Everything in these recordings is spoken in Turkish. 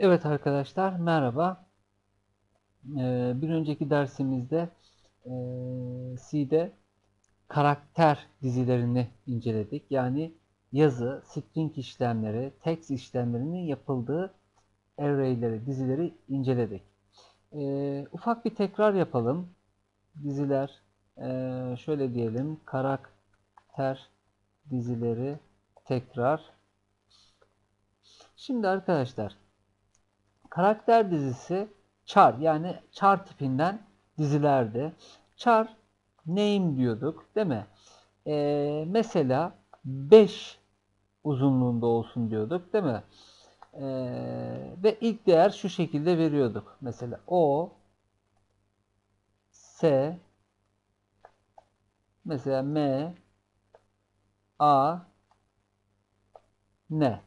Evet arkadaşlar merhaba. Ee, bir önceki dersimizde e, C'de karakter dizilerini inceledik. Yani yazı, string işlemleri, text işlemlerinin yapıldığı array'leri, dizileri inceledik. Ee, ufak bir tekrar yapalım. Diziler, e, şöyle diyelim, karakter dizileri tekrar. Şimdi arkadaşlar karakter dizisi char yani char tipinden dizilerdi. Char name diyorduk değil mi? Ee, mesela 5 uzunluğunda olsun diyorduk değil mi? Ee, ve ilk değer şu şekilde veriyorduk. Mesela o S mesela M A N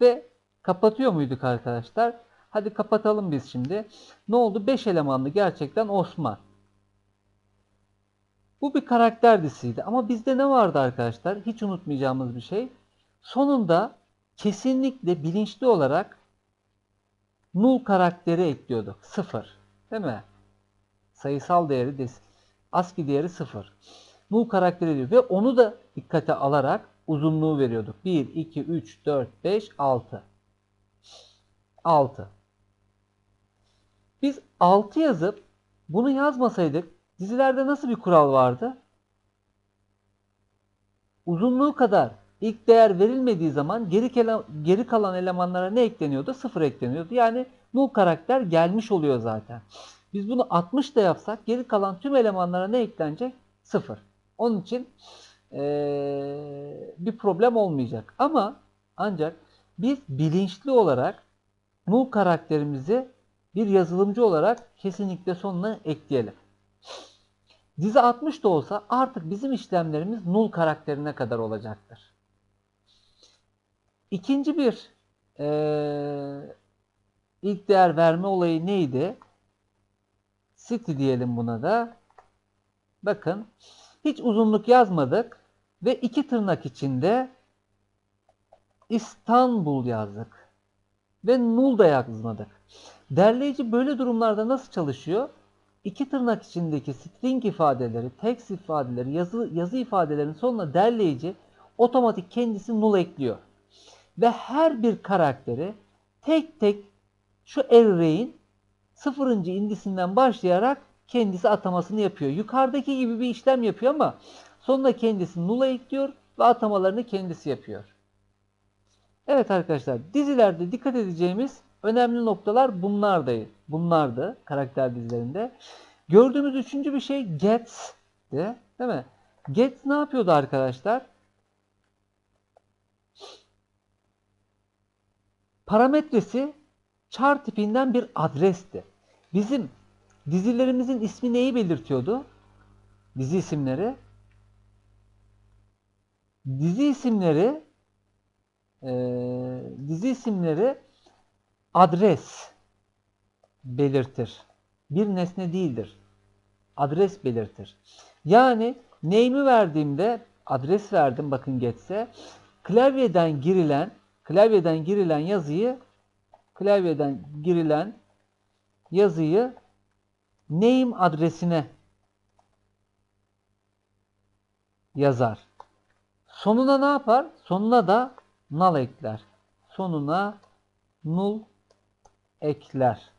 ve kapatıyor muyduk arkadaşlar? Hadi kapatalım biz şimdi. Ne oldu? 5 elemanlı gerçekten Osman. Bu bir karakter dizisiydi. Ama bizde ne vardı arkadaşlar? Hiç unutmayacağımız bir şey. Sonunda kesinlikle bilinçli olarak null karakteri ekliyorduk. 0. Değil mi? Sayısal değeri de ASCII değeri 0. Null karakteri diyor. Ve onu da dikkate alarak uzunluğu veriyorduk. 1, 2, 3, 4, 5, 6. 6. Biz 6 yazıp bunu yazmasaydık dizilerde nasıl bir kural vardı? Uzunluğu kadar ilk değer verilmediği zaman geri, geri kalan elemanlara ne ekleniyordu? 0 ekleniyordu. Yani null karakter gelmiş oluyor zaten. Biz bunu 60 da yapsak geri kalan tüm elemanlara ne eklenecek? 0. Onun için ee, bir problem olmayacak. Ama ancak biz bilinçli olarak null karakterimizi bir yazılımcı olarak kesinlikle sonuna ekleyelim. Dizi 60 da olsa artık bizim işlemlerimiz null karakterine kadar olacaktır. İkinci bir e, ilk değer verme olayı neydi? City diyelim buna da. Bakın hiç uzunluk yazmadık ve iki tırnak içinde İstanbul yazdık ve null da yazmadık. Derleyici böyle durumlarda nasıl çalışıyor? İki tırnak içindeki string ifadeleri, text ifadeleri, yazı, yazı ifadelerinin sonuna derleyici otomatik kendisi null ekliyor. Ve her bir karakteri tek tek şu array'in sıfırıncı indisinden başlayarak kendisi atamasını yapıyor. Yukarıdaki gibi bir işlem yapıyor ama sonuna kendisi null'a ekliyor ve atamalarını kendisi yapıyor. Evet arkadaşlar dizilerde dikkat edeceğimiz önemli noktalar bunlardı. Bunlardı karakter dizilerinde. Gördüğümüz üçüncü bir şey gets'ti. Değil mi? Gets ne yapıyordu arkadaşlar? Parametresi char tipinden bir adresti. Bizim dizilerimizin ismi neyi belirtiyordu? Dizi isimleri. Dizi isimleri e, dizi isimleri adres belirtir. Bir nesne değildir. Adres belirtir. Yani name'i verdiğimde adres verdim bakın geçse klavyeden girilen klavyeden girilen yazıyı klavyeden girilen yazıyı name adresine yazar. Sonuna ne yapar? Sonuna da null ekler. Sonuna null ekler.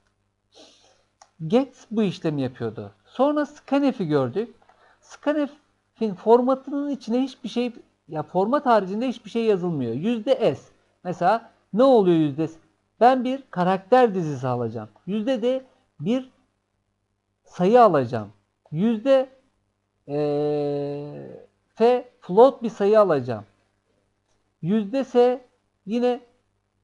Get bu işlemi yapıyordu. Sonra scanf'i gördük. Scanf'in formatının içine hiçbir şey ya format haricinde hiçbir şey yazılmıyor. Yüzde S. Mesela ne oluyor yüzde S? Ben bir karakter dizisi alacağım. Yüzde de bir sayı alacağım. Yüzde ee, F float bir sayı alacağım. Yüzde S yine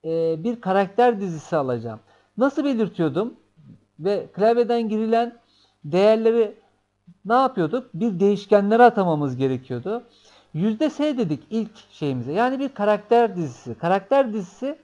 e, bir karakter dizisi alacağım. Nasıl belirtiyordum? Ve klavyeden girilen değerleri ne yapıyorduk? Bir değişkenlere atamamız gerekiyordu. Yüzde S dedik ilk şeyimize. Yani bir karakter dizisi. Karakter dizisi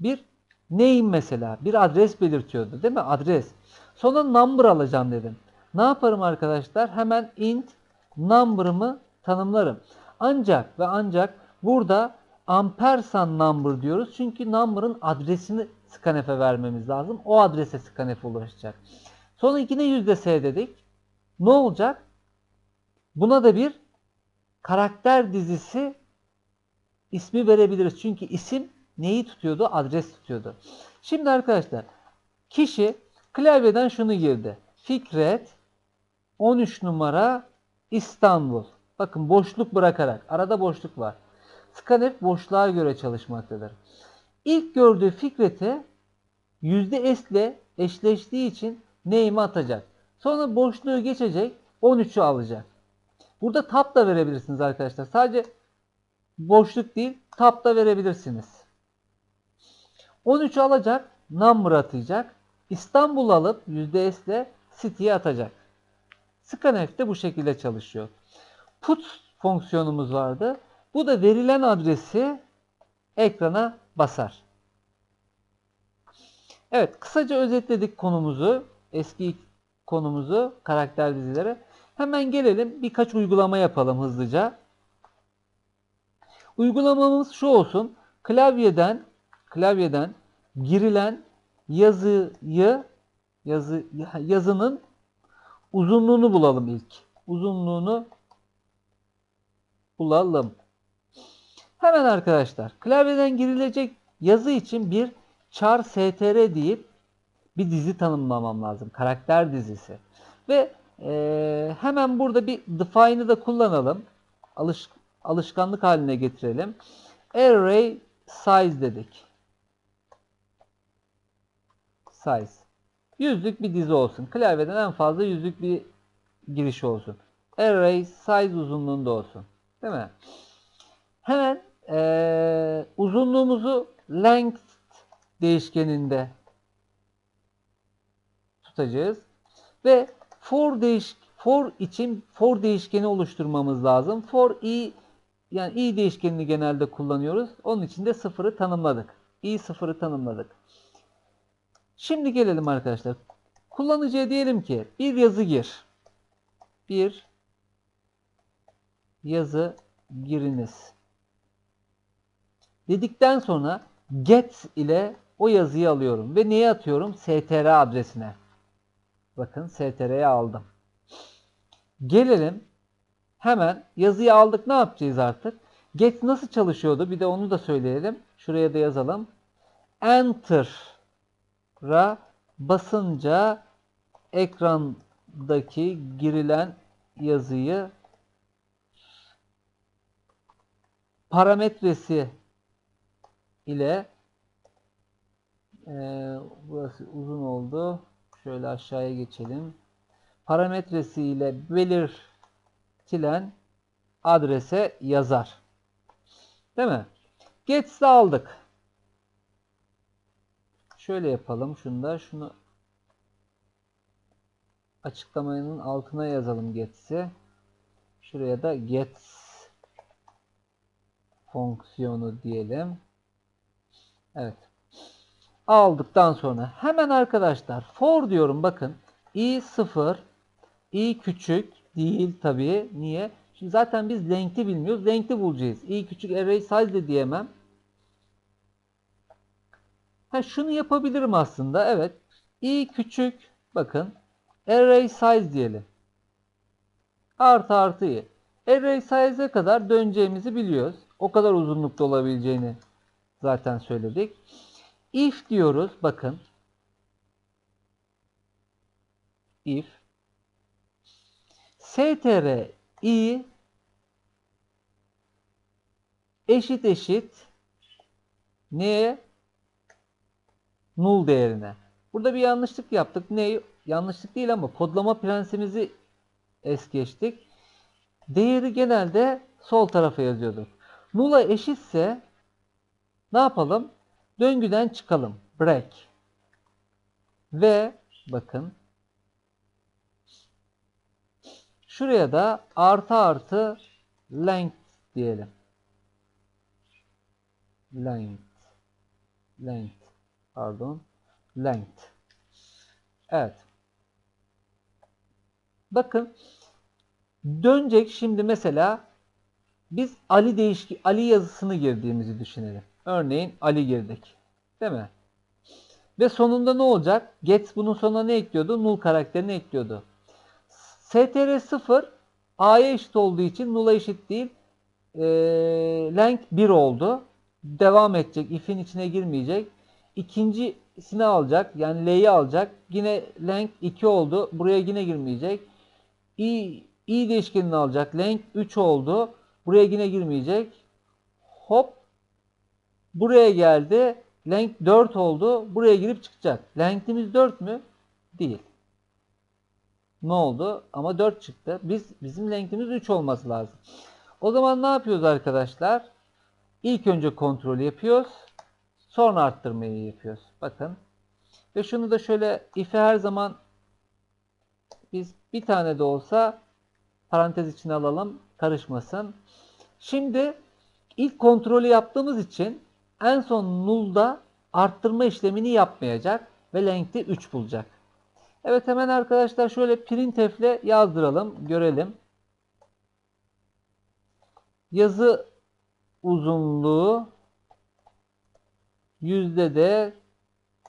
bir name mesela. Bir adres belirtiyordu değil mi? Adres. Sonra number alacağım dedim. Ne yaparım arkadaşlar? Hemen int number'ımı tanımlarım. Ancak ve ancak burada ampersand number diyoruz. Çünkü number'ın adresini scanf'e vermemiz lazım. O adrese scanf ulaşacak. Sonra yine yüzde s dedik. Ne olacak? Buna da bir karakter dizisi ismi verebiliriz. Çünkü isim neyi tutuyordu? Adres tutuyordu. Şimdi arkadaşlar kişi klavyeden şunu girdi. Fikret 13 numara İstanbul. Bakın boşluk bırakarak. Arada boşluk var. Scanf boşluğa göre çalışmaktadır. İlk gördüğü Fikret'e S ile eşleştiği için name'i atacak. Sonra boşluğu geçecek 13'ü alacak. Burada tab da verebilirsiniz arkadaşlar. Sadece boşluk değil tab da verebilirsiniz. 13'ü alacak number atacak. İstanbul alıp S ile city'ye atacak. Scanf de bu şekilde çalışıyor. Put fonksiyonumuz vardı. Bu da verilen adresi ekrana basar. Evet, kısaca özetledik konumuzu. Eski konumuzu, karakter dizileri. Hemen gelelim birkaç uygulama yapalım hızlıca. Uygulamamız şu olsun. Klavyeden klavyeden girilen yazıyı yazı yazının uzunluğunu bulalım ilk. Uzunluğunu bulalım. Hemen arkadaşlar klavyeden girilecek yazı için bir char str deyip bir dizi tanımlamam lazım. Karakter dizisi. Ve e, hemen burada bir define'ı da kullanalım. Alış, alışkanlık haline getirelim. Array size dedik. Size. Yüzlük bir dizi olsun. Klavyeden en fazla yüzlük bir giriş olsun. Array size uzunluğunda olsun. Değil mi? Hemen ee, uzunluğumuzu length değişkeninde tutacağız. Ve for değiş for için for değişkeni oluşturmamız lazım. For i yani i değişkenini genelde kullanıyoruz. Onun için de sıfırı tanımladık. i sıfırı tanımladık. Şimdi gelelim arkadaşlar. Kullanıcıya diyelim ki bir yazı gir. Bir yazı giriniz. Dedikten sonra get ile o yazıyı alıyorum ve neye atıyorum? str adresine. Bakın str'ye aldım. Gelelim hemen yazıyı aldık ne yapacağız artık? Get nasıl çalışıyordu? Bir de onu da söyleyelim. Şuraya da yazalım. Enter'a basınca ekrandaki girilen yazıyı parametresi ile e, burası uzun oldu. Şöyle aşağıya geçelim. Parametresi ile belirtilen adrese yazar. Değil mi? Gets'i aldık. Şöyle yapalım. Şunu da şunu açıklamanın altına yazalım gets'i. Şuraya da gets fonksiyonu diyelim. Evet. Aldıktan sonra hemen arkadaşlar for diyorum bakın. i 0 i küçük değil tabii. Niye? Şimdi zaten biz length'i bilmiyoruz. Length'i bulacağız. i küçük array size de diyemem. Ha şunu yapabilirim aslında. Evet. i küçük bakın array size diyelim. Artı artı i. Array size'e kadar döneceğimizi biliyoruz. O kadar uzunlukta olabileceğini zaten söyledik. If diyoruz. Bakın. If str i eşit eşit neye? Null değerine. Burada bir yanlışlık yaptık. Ne? Yanlışlık değil ama kodlama prensimizi es geçtik. Değeri genelde sol tarafa yazıyorduk. Null'a eşitse ne yapalım? Döngüden çıkalım. Break. Ve bakın şuraya da artı artı length diyelim. Length. Length. Pardon. Length. Evet. Bakın dönecek şimdi mesela biz Ali değişki Ali yazısını girdiğimizi düşünelim. Örneğin Ali girdik. Değil mi? Ve sonunda ne olacak? Get bunun sonuna ne ekliyordu? Null karakterini ekliyordu. str 0 a'ya eşit olduğu için null'a eşit değil. E, length 1 oldu. Devam edecek. if'in içine girmeyecek. İkincisini alacak. Yani l'yi alacak. Yine length 2 oldu. Buraya yine girmeyecek. i, i değişkenini alacak. Length 3 oldu. Buraya yine girmeyecek. Hop. Buraya geldi. Length 4 oldu. Buraya girip çıkacak. Length'imiz 4 mü? Değil. Ne oldu? Ama 4 çıktı. Biz bizim length'imiz 3 olması lazım. O zaman ne yapıyoruz arkadaşlar? İlk önce kontrol yapıyoruz. Sonra arttırmayı yapıyoruz. Bakın. Ve şunu da şöyle if'e her zaman biz bir tane de olsa parantez içine alalım. Karışmasın. Şimdi ilk kontrolü yaptığımız için en son null'da arttırma işlemini yapmayacak ve length'i 3 bulacak. Evet hemen arkadaşlar şöyle printf ile yazdıralım. Görelim. Yazı uzunluğu yüzde de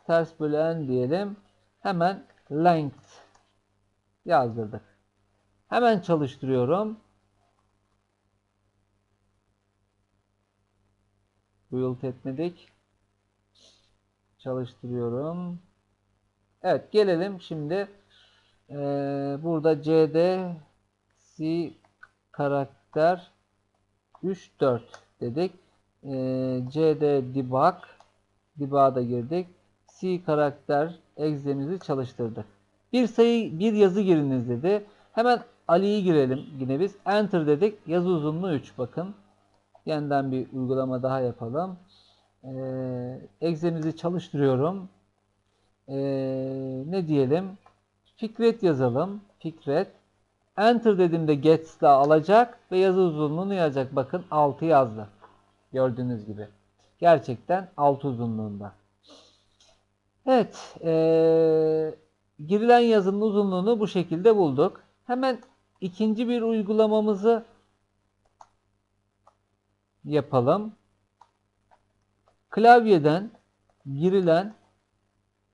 ters bölen diyelim. Hemen length yazdırdık. Hemen çalıştırıyorum. Build etmedik. Çalıştırıyorum. Evet gelelim şimdi. Ee, burada CD C karakter 3 4 dedik. Ee, CD debug debug'a da girdik. C karakter egzemizi çalıştırdık. Bir sayı bir yazı giriniz dedi. Hemen Ali'yi girelim yine biz. Enter dedik. Yazı uzunluğu 3 bakın. Yeniden bir uygulama daha yapalım. Ee, egzemizi çalıştırıyorum. Ee, ne diyelim? Fikret yazalım. Fikret. Enter dediğimde gets da alacak ve yazı uzunluğunu yazacak. Bakın 6 yazdı. Gördüğünüz gibi. Gerçekten 6 uzunluğunda. Evet. Ee, girilen yazının uzunluğunu bu şekilde bulduk. Hemen ikinci bir uygulamamızı yapalım. Klavyeden girilen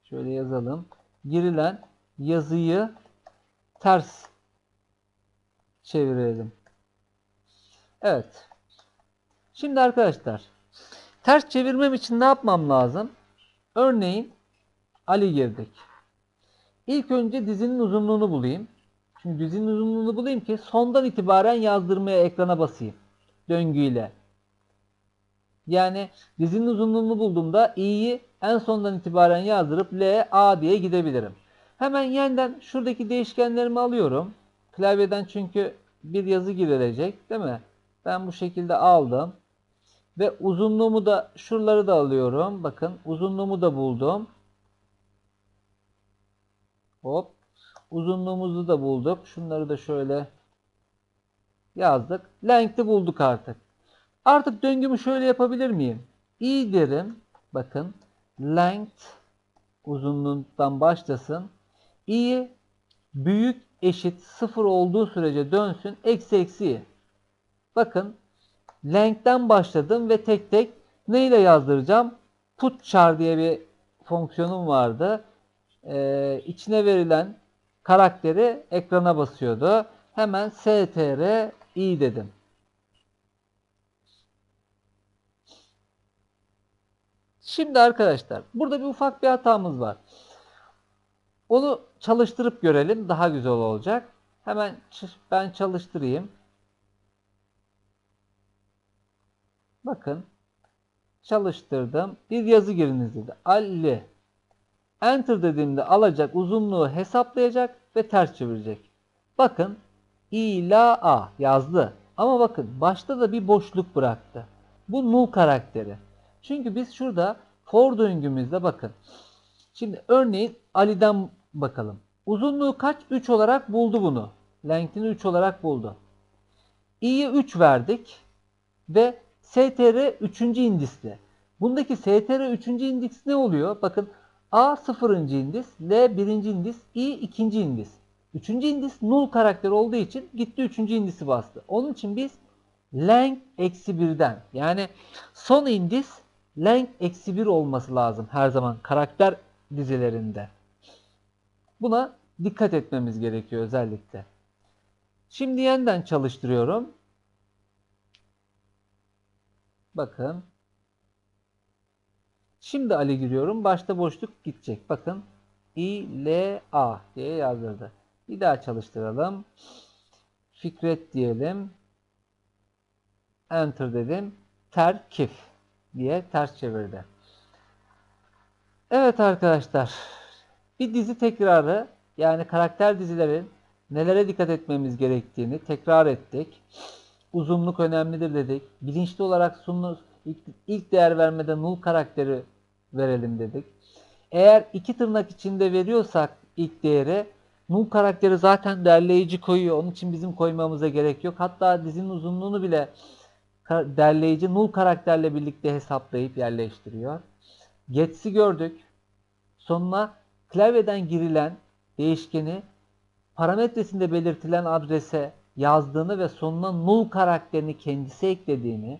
şöyle yazalım. Girilen yazıyı ters çevirelim. Evet. Şimdi arkadaşlar ters çevirmem için ne yapmam lazım? Örneğin Ali girdik. İlk önce dizinin uzunluğunu bulayım. Şimdi dizinin uzunluğunu bulayım ki sondan itibaren yazdırmaya ekrana basayım döngüyle. Yani dizinin uzunluğunu bulduğumda i'yi en sondan itibaren yazdırıp L, A diye gidebilirim. Hemen yeniden şuradaki değişkenlerimi alıyorum. Klavyeden çünkü bir yazı girilecek değil mi? Ben bu şekilde aldım. Ve uzunluğumu da şuraları da alıyorum. Bakın uzunluğumu da buldum. Hop. Uzunluğumuzu da bulduk. Şunları da şöyle yazdık. Length'i bulduk artık. Artık döngümü şöyle yapabilir miyim? i derim. Bakın length uzunluğundan başlasın. i büyük eşit sıfır olduğu sürece dönsün. Eksi eksi Bakın length'ten başladım ve tek tek neyle yazdıracağım? Put char diye bir fonksiyonum vardı. Ee, içine verilen karakteri ekrana basıyordu. Hemen str i dedim. Şimdi arkadaşlar burada bir ufak bir hatamız var. Onu çalıştırıp görelim. Daha güzel olacak. Hemen ben çalıştırayım. Bakın. Çalıştırdım. Bir yazı giriniz dedi. Ali. Enter dediğimde alacak uzunluğu hesaplayacak ve ters çevirecek. Bakın. İla a yazdı. Ama bakın başta da bir boşluk bıraktı. Bu null karakteri. Çünkü biz şurada for döngümüzde bakın. Şimdi örneğin Ali'den bakalım. Uzunluğu kaç? 3 olarak buldu bunu. Length'ini 3 olarak buldu. i'ye 3 verdik ve str 3. indisli. Bundaki str 3. indis ne oluyor? Bakın a 0. indis, l 1. indis, i 2. indis. 3. indis null karakter olduğu için gitti 3. indisi bastı. Onun için biz length eksi birden yani son indis length eksi bir olması lazım her zaman karakter dizilerinde. Buna dikkat etmemiz gerekiyor özellikle. Şimdi yeniden çalıştırıyorum. Bakın. Şimdi Ali giriyorum. Başta boşluk gidecek. Bakın. İ, L, A diye yazdırdı. Bir daha çalıştıralım. Fikret diyelim. Enter dedim. Terkif diye ters çevirdi. Evet arkadaşlar. Bir dizi tekrarı yani karakter dizilerin nelere dikkat etmemiz gerektiğini tekrar ettik. Uzunluk önemlidir dedik. Bilinçli olarak sunu ilk, ilk değer vermeden null karakteri verelim dedik. Eğer iki tırnak içinde veriyorsak ilk değeri null karakteri zaten derleyici koyuyor. Onun için bizim koymamıza gerek yok. Hatta dizinin uzunluğunu bile derleyici null karakterle birlikte hesaplayıp yerleştiriyor. Gets'i gördük. Sonuna klavyeden girilen değişkeni parametresinde belirtilen adrese yazdığını ve sonuna null karakterini kendisi eklediğini,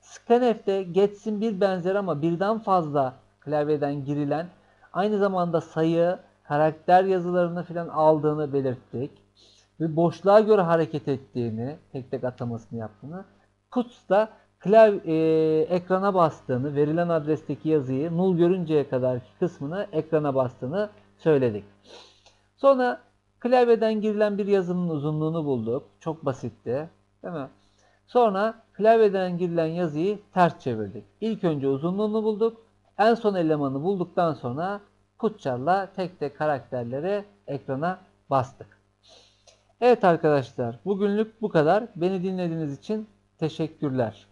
scanf'te gets'in bir benzeri ama birden fazla klavyeden girilen aynı zamanda sayı, karakter yazılarını filan aldığını belirttik. Ve boşluğa göre hareket ettiğini, tek tek atamasını yaptığını, Puts'ta klav e, ekrana bastığını, verilen adresteki yazıyı null görünceye kadar kısmını ekrana bastığını söyledik. Sonra klavyeden girilen bir yazının uzunluğunu bulduk. Çok basitti. Değil mi? Sonra klavyeden girilen yazıyı ters çevirdik. İlk önce uzunluğunu bulduk. En son elemanı bulduktan sonra putçarla tek tek karakterleri ekrana bastık. Evet arkadaşlar bugünlük bu kadar. Beni dinlediğiniz için teşekkürler.